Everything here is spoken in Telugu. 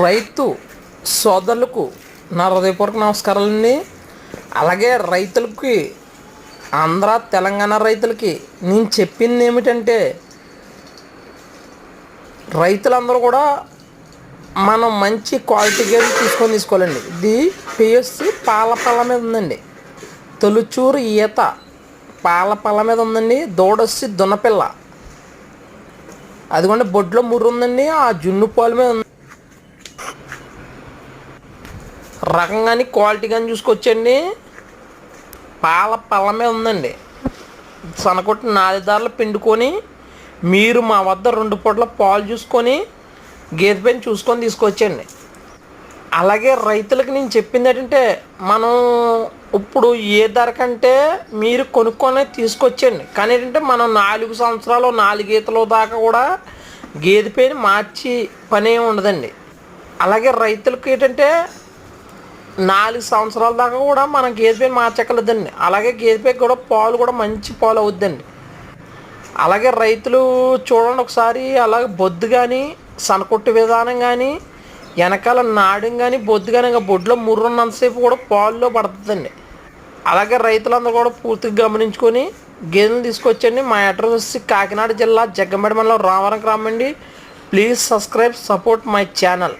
రైతు సోదరులకు నా హృదయపూర్వక నమస్కారాలండి. అలాగే రైతులకి ఆంధ్ర తెలంగాణ రైతులకి నేను చెప్పింది ఏమిటంటే రైతులందరూ కూడా మనం మంచి క్వాలిటీ గేదెలు తీసుకొని తీసుకోవాలండి. ఇది పిఎస్సి పాల పళ్ళ మీద ఉందండి. తొలుచూరు ఈత పాల పళ్ళ మీద ఉందండి. దూడొచ్చి దున్నపిల్ల. అదిగోండి బొడ్లో ముర్రు ఉందండి. ఆ జున్ను పాలు మీద ఉంది రకం కానీ క్వాలిటీ కానీ చూసుకొచ్చండి. పాల పళ్ళమే ఉందండి. సనకొట్టి నాలుగు పిండుకొని మీరు మా వద్ద రెండు పూట్ల పాలు చూసుకొని గేదె పైన చూసుకొని తీసుకొచ్చండి. అలాగే రైతులకు నేను చెప్పింది ఏంటంటే మనం ఇప్పుడు ఏ ధర కంటే మీరు కొనుక్కొని తీసుకొచ్చండి. కానీ ఏంటంటే మనం నాలుగు సంవత్సరాలు నాలుగు దాకా కూడా గేదె పైన మార్చి పని ఉండదండి. అలాగే రైతులకు ఏంటంటే నాలుగు సంవత్సరాల దాకా కూడా మనం గేదె పైన మార్చక్కర్లేదండి. అలాగే గేదెపై కూడా పాలు కూడా మంచి పాలు అవుద్దండి. అలాగే రైతులు చూడండి ఒకసారి అలాగే బొద్దు కానీ సనకొట్టు విధానం కానీ వెనకాల నాడం కానీ బొద్దు కానీ ఇంకా బొడ్లో ముర్రున్నంతసేపు కూడా పాల్లో పడుతుందండి. అలాగే రైతులందరూ కూడా పూర్తిగా గమనించుకొని గేదెలు తీసుకొచ్చండి. మా అడ్రస్ వచ్చి కాకినాడ జిల్లా జగ్గంపేట మండలం రామవరం గ్రామం please subscribe support my channel.